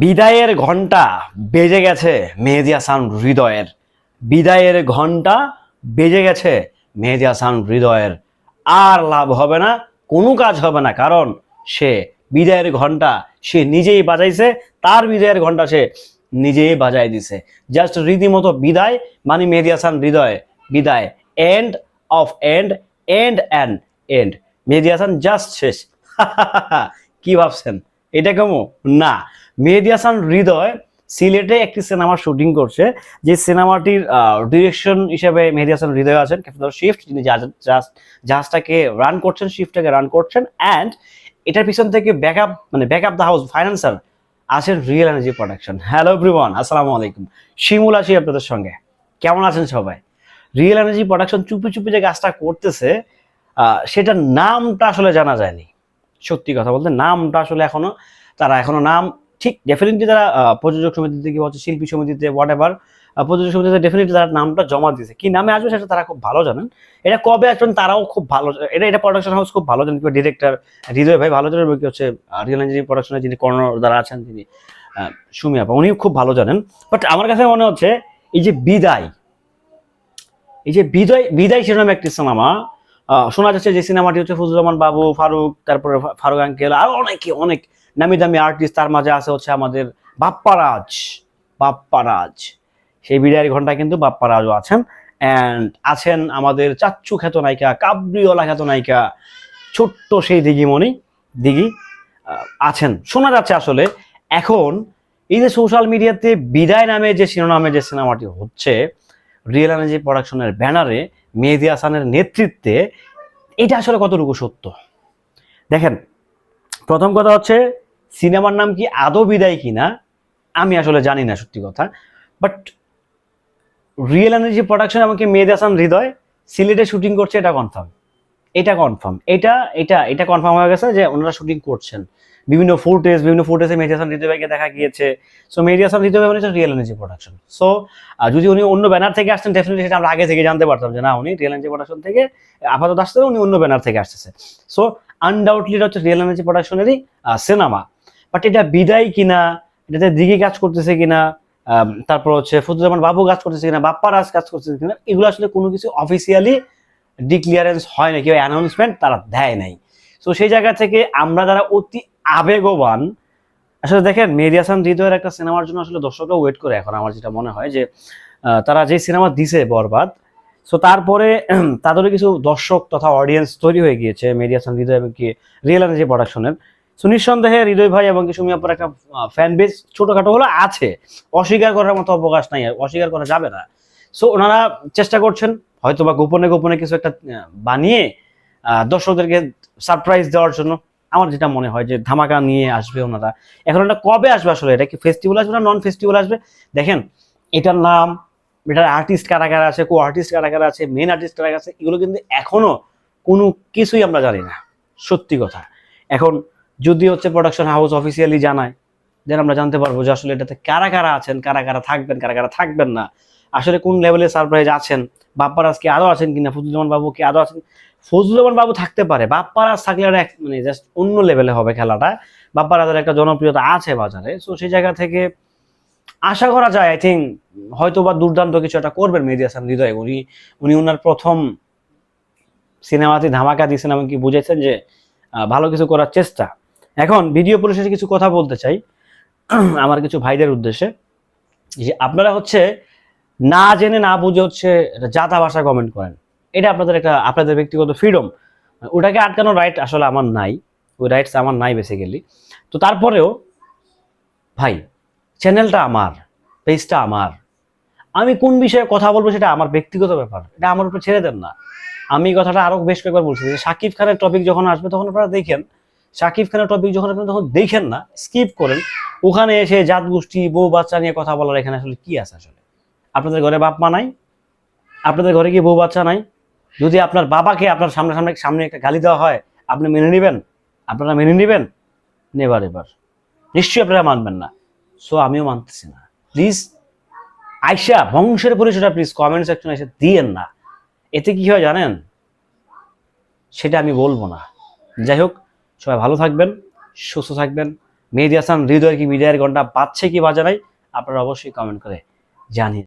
বিদায়ের ঘণ্টা বেজে গেছে মেহেদি হাসান হৃদয়ের। বিদায়ের ঘণ্টা বেজে গেছে মেহেদি হাসান হৃদয়ের। আর লাভ হবে না, কোনো কাজ হবে না, কারণ সে বিদায়ের ঘণ্টা সে নিজেই বাজাইছে, তার বিদায়ের ঘণ্টা সে নিজেই বাজাই দিছে। জাস্ট রীতিমতো বিদায় মানে মেহেদি হাসান হৃদয়, বিদায় end of end end and end Mehedi Hasan just শেষ। কি ভাবছেন? এটা কেমন? না। মেহেদি হাসান হৃদয় সিলেটে একটি সিনেমা শুটিং করছে, যে সিনেমাটির ডিরেকশন হিসেবে মেহেদি হাসান হৃদয় আছেন ক্যাপ্টেন শিফট, যিনি জাহাজ- জাহাজ- জাহাজটাকে রান করছেন, শিফটটাকে রান করছেন অ্যান্ড এটার পিছন থেকে ব্যাকআপ মানে ব্যাকআপ দ্য হাউস ফাইন্যান্সার আছেন real energy production hello everyone আসসালামু আলাইকুম। শিমুল আছি আপনাদের সঙ্গে। কেমন আছেন সবাই? রিয়েল এনার্জি প্রোডাকশন চুপি চুপি যে কাজটা করতেছে সেটার নামটা আসলে জানা যায়নি। সত্যি কথা বলতে, নামটা আসলে এখনও, তারা এখনও নাম ঠিক ডেফিনেটলি তারা প্রযোজক সমিতিতে কি হচ্ছে শিল্পী সমিতিতে হোয়াট এভার প্রযোজক সমিতিতে ডেফিনেটলি তারা নামটা জমা দিয়েছে। কি নামে আসবে সেটা তারা খুব ভালো জানেন। এটা কবে আসবেন তারাও খুব ভালো এটা এটা প্রোডাকশন হাউস খুব ভালো জানেন ডিরেক্টর হৃদয় ভাই ভালো জানেন কি হচ্ছে রিয়েল ইঞ্জিনিয়ারিং প্রোডাকশনের যিনি কর্ণর দ্বারা আছেন তিনি সুমি আপা উনিও খুব ভালো জানেন। বাট আমার কাছে মনে হচ্ছে, এই যে বিদায়, এই যে বিদায় বিদায় শিরোনামে একটি সিনেমা শোনা যাচ্ছে যে সিনেমাটি হচ্ছে ফজলুর রহমান বাবু, ফারুক, তারপরে ফারুক আঙ্কেল, আর অনেকে, অনেক নামি দামি আর্টিস্ট তার মাঝে আছে হচ্ছে আমাদের বাপ্পারাজ বাপ্পারাজ। সেই বিদায়ের ঘন্টায় কিন্তু বাপ্পারাজও আছেন। অ্যান্ড আছেন আমাদের চাচ্চু খ্যাত নায়িকা, কাবরিওয়ালা খ্যাত নায়িকা, ছোট্ট সেই দিঘিমণি, দিঘি আছেন। শোনা যাচ্ছে আসলে, এখন এই যে সোশ্যাল মিডিয়াতে বিদায় নামে যে শিরোনামে যে সিনেমাটি হচ্ছে রিয়েল এনার্জি প্রোডাকশনের ব্যানারে মেহেদি হাসানের নেতৃত্বে, এটা আসলে কতটুকু সত্য? দেখেন, প্রথম কথা হচ্ছে সিনেমার নাম কি আদৌ বিদায় কিনা? আমি আসলে জানি না সত্যি কথা। বাট রিয়েল এনার্জি প্রোডাকশন আমাকে মেহেদি হাসান হৃদয়, সিলেটে শুটিং করছে, এটা কনফার্ম এটা কনফার্ম এটা এটা এটা কনফার্ম হয়ে গেছে যে ওনারা শুটিং করছেন। বিভিন্ন ফুটেজ বিভিন্ন ফুটেজে মেহেদি হৃদয় ভাইকে দেখা গিয়েছে। সো মেহেদি হৃদয় ভাই মানে রিয়েল এনার্জি প্রোডাকশন সো যদি উনি অন্য ব্যানার থেকে আসতেন ডেফিনেটলি সেটা আমরা আগে থেকে জানতে পারতাম যে না, উনি রিয়েল এনার্জি প্রোডাকশন থেকে আপাতত আসতে উনি অন্য ব্যানার থেকে আসতেছে। সো আনডাউটলি হচ্ছে রিয়েল এনার্জি প্রোডাকশনেরই সিনেমা বাট এটা বিদায় কিনা, এটাতে দিঘি কাজ করতেছে কিনা তারপর হচ্ছে ফজলুরহমান বাবু কাজ করতেছে কিনা বাপ্পা রাজ কাজ করতেছে কিনা, এগুলো আসলে কোনো কিছু অফিসিয়ালি ডিক্লিয়ারেন্স হয় না, কেউ অ্যানাউন্সমেন্ট তারা দেয় নাই। সো সেই জায়গা থেকে আমরা যারা অতি আবেগবান, আসলে দেখেন, মেহেদি হাসান হৃদয়ের একটা সিনেমার জন্য আসলে দর্শকরা ওয়েট করে এখন, আমার যেটা মনে হয় যে তারা যে সিনেমা দিছে বরবাদ সো তারপরে তাদেরও কিছু দর্শক তথা অডিয়েন্স তৈরি হয়ে গিয়েছে, মেহেদি হাসান হৃদয় এবং কি রিয়েল এনার্জি প্রোডাকশনের সো নিঃসন্দেহে হৃদয় ভাই এবং কি সুমি আপার একটা ফ্যান বেস ছোটখাটো হলো আছে। অস্বীকার করার মতো অবকাশ নাই অস্বীকার করা যাবে না। সো ওনারা চেষ্টা করছেন হয়তো বা গোপনে গোপনে কিছু একটা বানিয়ে দর্শকদেরকে সারপ্রাইজ দেওয়ার জন্য। আমার যেটা মনে হয় যে ধামাকা নিয়ে আসবে ওনারা। এখন এটা কবে আসবে আসলে? এটা কি ফেস্টিভ্যাল আসবে না নন ফেস্টিভ্যাল আসবে? দেখেন, এটার নাম, এটার আর্টিস্ট কারা কারা আছে কো আর্টিস্ট কারা কারা আছে মেন আর্টিস্ট কারা কারা আছে, এগুলো কিন্তু এখনও কোনো কিছুই আমরা জানি না। সত্যি কথা। এখন যদি হচ্ছে প্রোডাকশন হাউস অফিসিয়ালি জানায় দেন আমরা জানতে পারব যে আসলে এটাতে কারা কারা আছেন, কারা কারা থাকবেন, কারা কারা থাকবেন না। আসলে কোন লেভেলে সারপ্রাইজ আছেন? বাপ্পারাজ কি আদৌ আছেন কিনা? ফজলুর রহমান বাবু কি আদৌ আছেন? ফজলুর রহমান বাবু থাকতে পারে। বাপ্পারাজ থাকলে এক- মানে জাস্ট অন্য লেভেলে হবে খেলাটা। বাপ্পারাজের একটা জনপ্রিয়তা আছে বাজারে। সো সেই জায়গা থেকে আশা করা যায় আই থিঙ্ক হয়তো বা দুর্দান্ত কিছু একটা করবেন মেহেদি হাসান হৃদয়। উনি উনি ওনার প্রথম সিনেমাতে ধামাকা দিয়েছেন এবং কি বুঝেছেন যে ভালো কিছু করার চেষ্টা। এখন ভিডিও পরিশেষে কিছু কথা বলতে চাই, আমার কিছু ভাইদের উদ্দেশ্যে। যে আপনারা হচ্ছে না জেনে না বুঝে হচ্ছে জাতা ভাষা কমেন্ট করেন। এটা আপনাদের একটা, আপনাদের ব্যক্তিগত ফ্রিডম ওটাকে আটকানোর রাইট আসলে আমার নাই। ওই রাইটস আমার নাই বেসিক্যালি তো তারপরেও, ভাই চ্যানেলটা আমার পেজটা আমার। আমি কোন বিষয়ে কথা বলব সেটা আমার ব্যক্তিগত ব্যাপার। এটা আমার উপর ছেড়ে দেন না। আমি কথাটা আরও বেশ কয়েকবার বলছি যে শাকিব খানের টপিক যখন আসবে তখন আপনারা দেখেন শাকিব খানের টপিক যখন আপনি তখন দেখেন না স্কিপ করেন, ওখানে এসে জাত গোষ্ঠী বউ বাচ্চা নিয়ে কথা বলার এখানে আসলে কি আছে আসলে? আপনাদের ঘরে বাপ মা নাই? আপনাদের ঘরে কি বউ বাচ্চা নাই? যদি আপনার বাবাকে আপনার সামনে সামনে সামনে একটা গালি দেওয়া হয়, আপনি মেনে নেবেন? আপনারা মেনে নেবেন? নেবার এবার। নিশ্চয়ই আপনারা মানবেন না। সো আমিও মানতেছি না। প্লিজ আইসা বংশের পরিচয়টা প্লিজ কমেন্ট সেকশনে এসে দিয়েন না। এতে কি হয় জানেন? সেটা আমি বলব না। যাই হোক সবাই ভালো থাকবেন, সুস্থ থাকবেন। মেহেদি হাসান হৃদয়ের কি মিডিয়ার ঘণ্টা বাজছে কি বাজে নাই? আপনারা অবশ্যই কমেন্ট করে জানিয়ে